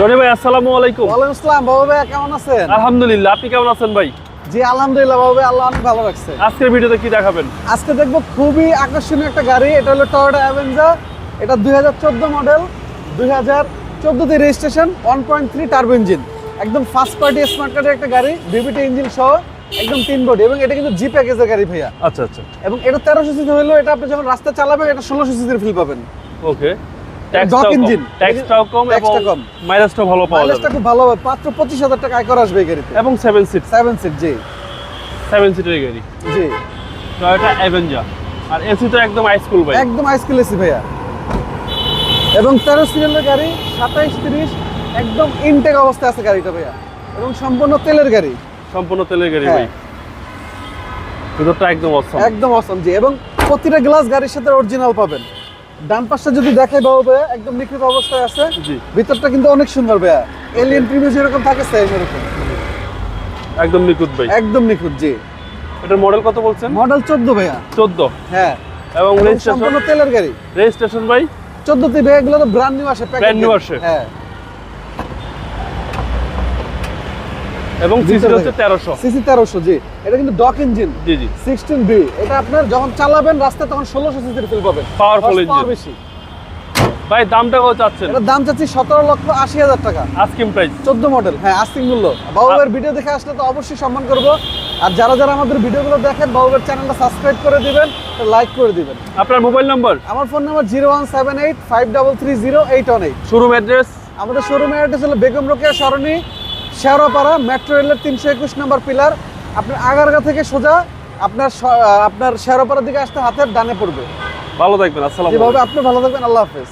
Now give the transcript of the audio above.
রনি ভাই আসসালামু আলাইকুম। ওয়ালাইকুম আসসালাম বাবু ভাই কেমন আছেন? আলহামদুলিল্লাহ আপনি কেমন আছেন ভাই? জি আলহামদুলিল্লাহ বাবু ভাই আল্লাহ অনেক ভালো রাখছে। আজকের ভিডিওতে কি দেখাবেন? আজকে দেখব খুবই আকর্ষণীয় একটা গাড়ি এটা হলো টয়োটা অ্যাভেঞ্জার এটা দুই হাজার চোদ্দ মডেল দুই হাজার চোদ্দোতে registration one point three turbo engine একদম ফার্স্ট পার্টি স্মার্ট কার্ডের একটা গাড়ি বিবিটি ইঞ্জিন সহ একদম তিন বডি এবং এটা কিন্তু জি প্যাকেজের গাড়ি ভাইয়া। আচ্ছা আচ্ছা। এবং এটা তেরোশো সিসি হলেও এটা আপনি যখন রাস্তা চালাবেন এটা ষোলোশো সিসির ফিল পাবেন। ওকে ট্যাক্সটাও কম। এবং ট্যাক্সটা মাইলেজটাও ভালো পাওয়া মাইলেজটা খুব ভালো হবে। মাত্র পঁচিশ হাজার টাকা আয় করা আসবে এই গাড়িতে। এবং সেভেন সিট সেভেন সিট জি। সেভেন সিটের গাড়ি। জি। টয়োটা অ্যাভেঞ্জার আর এসি তো একদম হাইস্কুল ভাই। একদম আইসকিল এসি ভাইয়া। এবং তেরো সিরিয়ালের গাড়ি সাতাইশ তিরিশ একদম ইনটেক অবস্থায় আছে গাড়িটা ভাইয়া। এবং সম্পূর্ণ তেলের গাড়ি। সম্পূর্ণ তেলের গাড়ি হ্যাঁ। ভাই। ভিতরটা একদম অসম একদম অসম জি। এবং প্রতিটা গ্লাস গাড়ির সাথে অরিজিনাল পাবেন। ডান পাশটা যদি দেখাই বাবু ভাইয়া একদম নিখুঁত অবস্থায় আছে। ভিতরটা কিন্তু অনেক সুন্দর ভাইয়া। এলিয়েন প্রিমিয়ার যেরকম থাকে সেম এরকম। একদম নিখুঁত ভাই। একদম নিখুঁত জি। এটার মডেল কত বলছেন? মডেল চোদ্দ ভাইয়া। চোদ্দ। হ্যাঁ। এবং রেজিস্ট্রেশন সম্পূর্ণ তেলের গাড়ি। রেজিস্ট্রেশন ভাই? চোদ্দতে ভাইয়া এগুলো তো ব্র্যান্ড নিউ আসে Brand new আসে। হ্যাঁ। এবং সিসি হচ্ছে তেরোশো। সিসি তেরোশো জি। এটা কিন্তু ডক ইঞ্জিন জি জি। সিক্সটিন বি এটা আপনার যখন চালাবেন রাস্তায় তখন ষোলোশো সিসির ফিল পাবেন। Horsepower engine। বেশি। ভাই দামটা কত চাচ্ছেন? এটার দাম চাচ্ছি সতেরো লক্ষ আশি হাজার টাকা। আস্কিং প্রাইস চোদ্দ মডেল হ্যাঁ আস্তিং মূল্য। বাবুবের ভিডিও দেখে আসলে তো অবশ্যই সম্মান করব। আর যারা যারা আমাদের ভিডিওগুলো দেখেন বাবুবের চ্যানেলটা সাবস্ক্রাইব করে দিবেন লাইক করে দিবেন। আপনার মোবাইল নাম্বার আমার phone number zero one seven eight five double three zero eight one eight showroom address আমাদের শোরুমের অ্যাড্রেস হলো বেগম রোকেয়া সরণি শেওড়াপাড়া মেট্রো রেলের তিনশো একুশ নম্বর পিলার। আপনার আগারগা থেকে সোজা আপনার আপনার শেওড়াপাড়ার দিকে আসতে হাতের ডানে পড়বে। ভালো থাকবেন আসসালাম আপনি ভালো থাকবেন আল্লাহ হাফেজ।